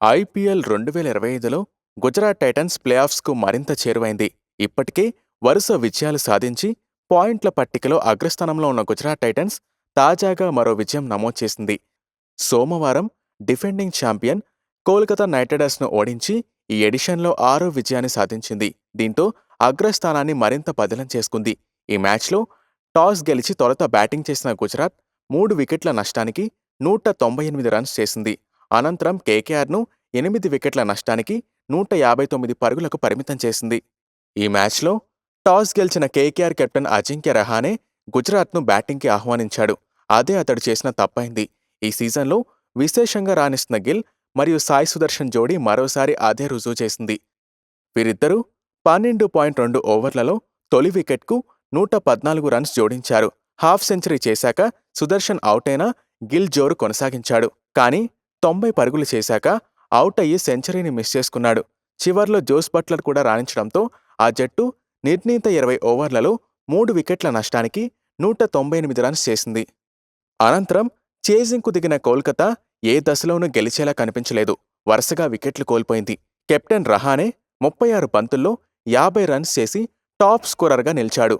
IPL రెండు వేల ఇరవై ఐదులో గుజరాత్ టైటన్స్ ప్లేఆఫ్స్కు మరింత చేరువైంది. ఇప్పటికే వరుస విజయాలు సాధించి పాయింట్ల పట్టికలో అగ్రస్థానంలో ఉన్న గుజరాత్ టైటన్స్ తాజాగా మరో విజయం నమోదు చేసింది. సోమవారం డిఫెండింగ్ ఛాంపియన్ కోల్కతా నైట్ రైడర్స్ను ఓడించి ఈ ఎడిషన్లో ఆరో విజయాన్ని సాధించింది. దీంతో అగ్రస్థానాన్ని మరింత బదిలం చేసుకుంది. ఈ మ్యాచ్లో టాస్ గెలిచి తొలుత బ్యాటింగ్ చేసిన గుజరాత్ మూడు వికెట్ల నష్టానికి నూట తొంభై ఎనిమిది రన్స్ చేసింది. అనంతరం కేకేఆర్ను ఎనిమిది వికెట్ల నష్టానికి నూట యాభై తొమ్మిది పరుగులకు పరిమితం చేసింది. ఈ మ్యాచ్లో టాస్ గెలిచిన కేకేఆర్ కెప్టెన్ అజింక్య రహానే గుజరాత్ను బ్యాటింగ్కి ఆహ్వానించాడు. అదే అతడు చేసిన తప్పైంది. ఈ సీజన్లో విశేషంగా రాణిస్తున్న గిల్ మరియు సాయి సుదర్శన్ జోడీ మరోసారి అదే రుజువు చేసింది. వీరిద్దరూ పన్నెండు పాయింట్ రెండు ఓవర్లలో తొలి వికెట్కు నూట పద్నాలుగు రన్స్ జోడించారు. హాఫ్ సెంచరీ చేశాక సుదర్శన్ అవుటైనా గిల్ జోరు కొనసాగించాడు. కానీ తొంభై పరుగులు చేశాక అవుట్ అయ్యి సెంచరీని మిస్ చేసుకున్నాడు. చివర్లో జోస్ బట్లర్ కూడా రాణించడంతో ఆ జట్టు నిర్ణీత ఇరవై ఓవర్లలో మూడు వికెట్ల నష్టానికి నూట తొంభై ఎనిమిది రన్స్ చేసింది. అనంతరం చేజింగ్కు దిగిన కోల్కతా ఏ దశలోనూ గెలిచేలా కనిపించలేదు. వరుసగా వికెట్లు కోల్పోయింది. కెప్టెన్ రహానే ముప్పై ఆరు పంతుల్లో యాభై రన్స్ చేసి టాప్ స్కోరర్గా నిలిచాడు.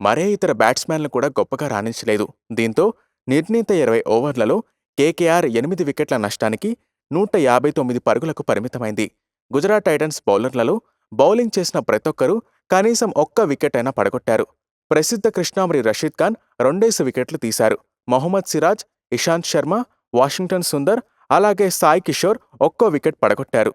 మరే ఇతర బ్యాట్స్మెన్లు కూడా గొప్పగా రాణించలేదు. దీంతో నిర్ణీత ఇరవై ఓవర్లలో కేకేఆర్ ఎనిమిది వికెట్ల నష్టానికి నూట యాభై తొమ్మిది పరుగులకు పరిమితమైంది. గుజరాత్ టైటన్స్ బౌలర్లలో బౌలింగ్ చేసిన ప్రతొక్కరూ కనీసం ఒక్క వికెట్ అయినా పడగొట్టారు. ప్రసిద్ధ కృష్ణామరి రషీద్ ఖాన్ రెండేసి వికెట్లు తీశారు. మొహమ్మద్ సిరాజ్ ఇషాంత్ శర్మ వాషింగ్టన్ సుందర్ అలాగే సాయ్ కిషోర్ ఒక్కో వికెట్ పడగొట్టారు.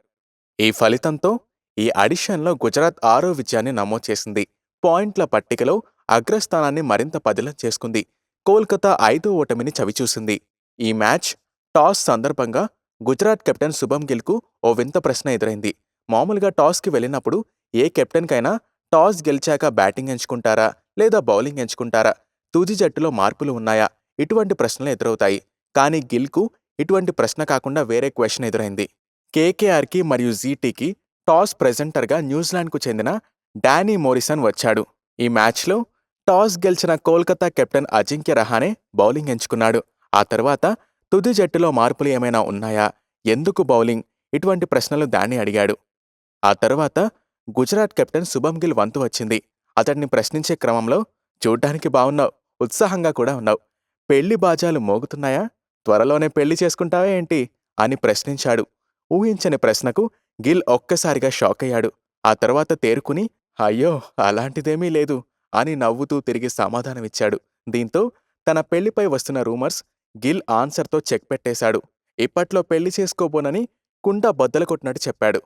ఈ ఫలితంతో ఈ అడిషన్లో గుజరాత్ ఆరో విజయాన్ని నమోదు చేసింది. పాయింట్ల పట్టికలో అగ్రస్థానాన్ని మరింత పదిలం చేసుకుంది. కోల్కతా ఐదో ఓటమిని చవిచూసింది. ఈ మ్యాచ్ టాస్ సందర్భంగా గుజరాత్ కెప్టెన్ శుభం గిల్కు ఓ వింత ప్రశ్న ఎదురైంది. మామూలుగా టాస్కి వెళ్ళినప్పుడు ఏ కెప్టెన్కైనా టాస్ గెలిచాక బ్యాటింగ్ ఎంచుకుంటారా లేదా బౌలింగ్ ఎంచుకుంటారా? తుది జట్టులో మార్పులు ఉన్నాయా? ఇటువంటి ప్రశ్నలు ఎదురవుతాయి. కానీ గిల్కు ఇటువంటి ప్రశ్న కాకుండా వేరే క్వశ్చన్ ఎదురైంది. కేకేఆర్కి మరియు జీటీకి టాస్ ప్రెజెంటర్గా న్యూజిలాండ్కు చెందిన డానీ మోరిసన్ వచ్చాడు. ఈ మ్యాచ్లో టాస్ గెలిచిన కోల్కతా కెప్టెన్ అజింక్య రహానే బౌలింగ్ ఎంచుకున్నాడు. ఆ తర్వాత తుది జట్టులో మార్పులు ఏమైనా ఉన్నాయా? ఎందుకు బౌలింగ్? ఇటువంటి ప్రశ్నలు దాన్ని అడిగాడు. ఆ తర్వాత గుజరాత్ కెప్టెన్ శుభం గిల్ వంతు వచ్చింది. అతడిని ప్రశ్నించే క్రమంలో చూడ్డానికి బాగున్నావు ఉత్సాహంగా కూడా ఉన్నావు. పెళ్ళి బాజాలు మోగుతున్నాయా? త్వరలోనే పెళ్ళి చేసుకుంటావా ఏంటి? అని ప్రశ్నించాడు. ఊహించని ప్రశ్నకు గిల్ ఒక్కసారిగా షాక్ అయ్యాడు. ఆ తర్వాత తేరుకుని అయ్యో అలాంటిదేమీ లేదు అని నవ్వుతూ తిరిగి సమాధానమిచ్చాడు. దీంతో తన పెళ్ళిపై వస్తున్న రూమర్స్ గిల్ ఆన్సర్తో చెక్ పెట్టేశాడు. ఇప్పట్లో పెళ్ళి చేసుకోబోనని కుండ బద్దలు కొట్టినట్టు చెప్పాడు.